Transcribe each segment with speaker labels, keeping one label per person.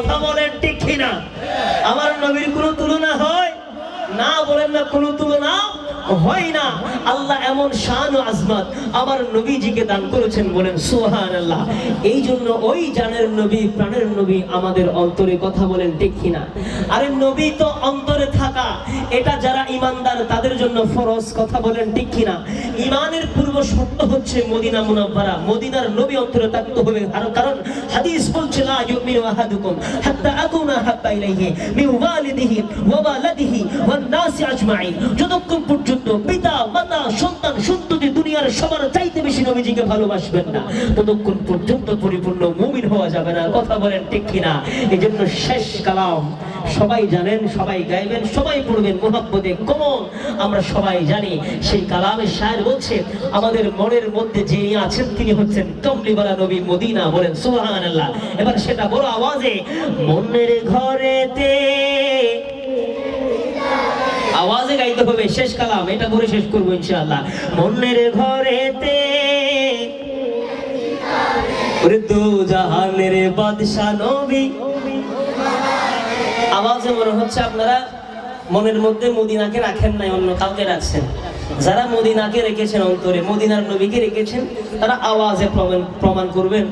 Speaker 1: কথা বলেন ঠিক কিনা? আমার নবীর কোনো তুলনা হয়? না বলেন না কোনো তুলনা হয় না। আল্লাহ এমন শান আজমাত আমার নবীজিকে দান করেছেন বলেন সুহান আল্লাহ এই জন্য ওই জানের নবী, প্রাণের নবী আমাদের অন্তরে কথা বলেন, ঠিক কিনা আরে নবী তো অন্তরে থাকা। এটা যারা ইমানদার, তাদের জন্য ফরজ কথা বলেন, ঠিক কিনা ইমানের পূর্ব শর্ত হচ্ছে মদিনা মুনাব্বারা মদিনার নবী অন্তরে থাকতে হবে। আর- কারণ হাদিস বলছে, লা ইউমিনু আহাদুকুম হাত্তা আকুনা হাব্বা ইলাইহি মিন ওয়ালিদিহি ওয়া ওয়ালাদিহি ওয়ান নাসি আজমাইন। যতক্ষণ পর্যন্ত পিতা, মাতা, সন্তান সন্ততি দুনিয়ার সবার চাইতে বেশি নবীজিকে ভালোবাসবেন না। ততক্ষণ পর্যন্ত পরিপূর্ণ মুমিন হওয়া যাবে না। কথা বলেন ঠিক কিনা? এই জন্য শেষ কালাম। সবাই জানেন, সবাই গাইবেন, সবাই পড়বেন কমন আমরা সবাই জানি সেই কালামের শায়ের বলছে, আমাদের মনের মধ্যে যিনি আছেন, তিনি হচ্ছেন কমলিওয়ালা নবী মদিনা। বলেন, সুবহানাল্লাহ। এবার সেটা বড় আওয়াজে, মনের ঘরেতে আওয়াজে গাইতে হবে, শেষ কালাম, এটা করে শেষ করব ইনশাআল্লাহ। মনের ঘরেতে দু জাহানের বাদশা নবী। আওয়াজে মনে হচ্ছে আপনারা মনের মধ্যে মদিনাকে রাখেন নাই, অন্য কাউকে রাখছেন। যারা মদিনাকে রেখেছেন অন্তরে, মদিনার নবীকে রেখেছেন, তারা আওয়াজে প্রমাণ প্রমাণ করবেন।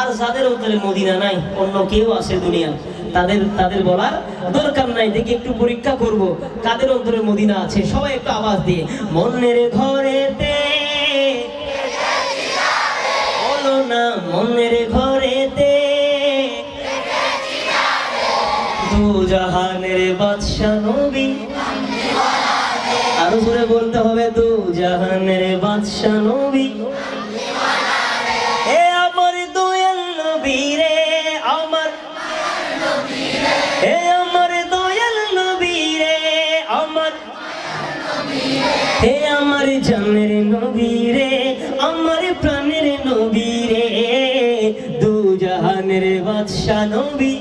Speaker 1: আর যাদের অন্তরে মদিনা নাই, অন্য কেউ আছে দুনিয়া তাদের তাদের বলার দরকার নাই। দেখি একটু পরীক্ষা করব। কাদের অন্তরে মদিনা আছে? সবাই একটু আওয়াজ দিয়ে। মনের ঘরেতে বলো না, মনের ঘরেতে দু জাহানের বাদশা নবী। আরও জোরে বলতে হবে দু জাহানের বাদশা নবী। এ আমার দয়াল রে আমার হে রে আমার প্রাণের নবী রে দু জাহানের বাদশা নবী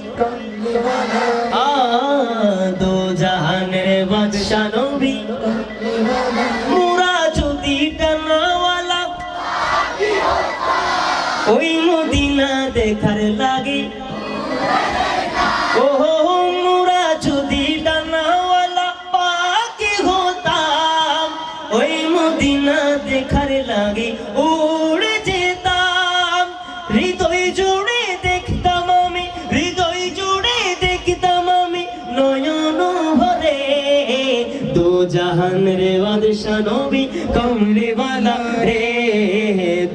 Speaker 1: রে বাদশা নবী কমলিওয়ালা রে।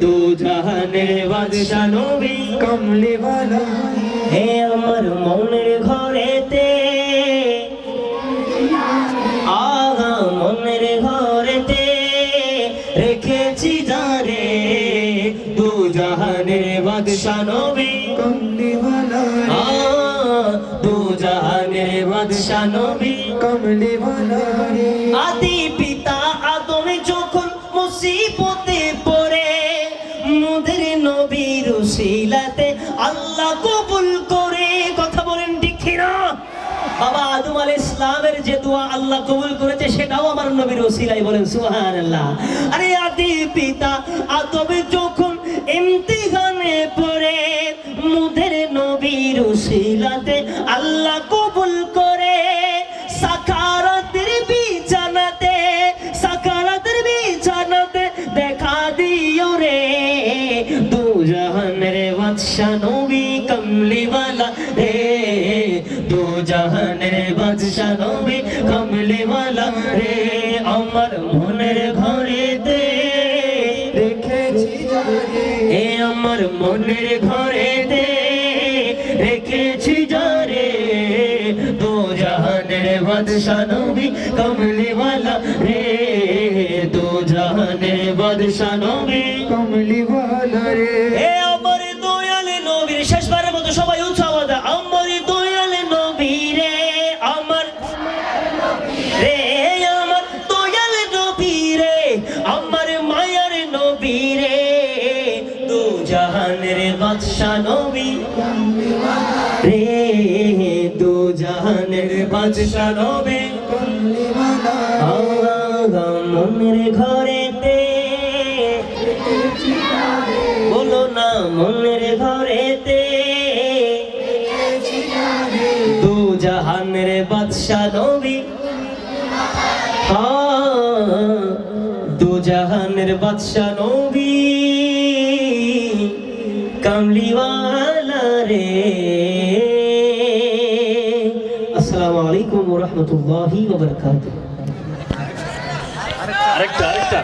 Speaker 1: দু জাহানের বাদশা নবী
Speaker 2: কমলিওয়ালা
Speaker 1: হে আমার মনের ঘরেতে রেখেছি যারে দু জাহানের বাদশা নবী দুজানে বাদশা নবী।
Speaker 2: কমলি
Speaker 1: আদি পিতা আদম যখন মুসিবতে পড়ে মোদের নবীর শিলাতে আল্লাহ কবুল করে। কথা বলেন ঠিক না বাবা আদম আল ইসলামের যে দোয়া আল্লাহ কবুল করেছে সেটাও আমার নবীর ওসিলাই বলেন সুহান আরে আদি পিতা আদবে যখন ইমতিহানে পড়ে बादशाहों भी कमली वाला ए दो जहाने बादशाहों भी कमली वाला रे।
Speaker 2: अमर मुनर
Speaker 1: घरे दे। देखे जी जारे ए अमर मुनर घरे दे। देखे जी जारे दो जहाने बादशाहों भी
Speaker 2: कमली वाला
Speaker 1: रे। दो जहाने बादशाहों भी कमली वाला रे। রে, আমার রে আমার রে। দু বাদশা রে, দু বাদশা মনের ঘরেতে। বলো না মনের ঘরেতে।
Speaker 2: যারে
Speaker 1: জাহানের বাদশা নবী। জাহানের বাদশাহ নবী কামলিওয়ালা রে। আসসালামু আলাইকুম ওয়া রাহমাতুল্লাহি ওয়া বারাকাতুহু
Speaker 3: আরেকটা। আরেকটা।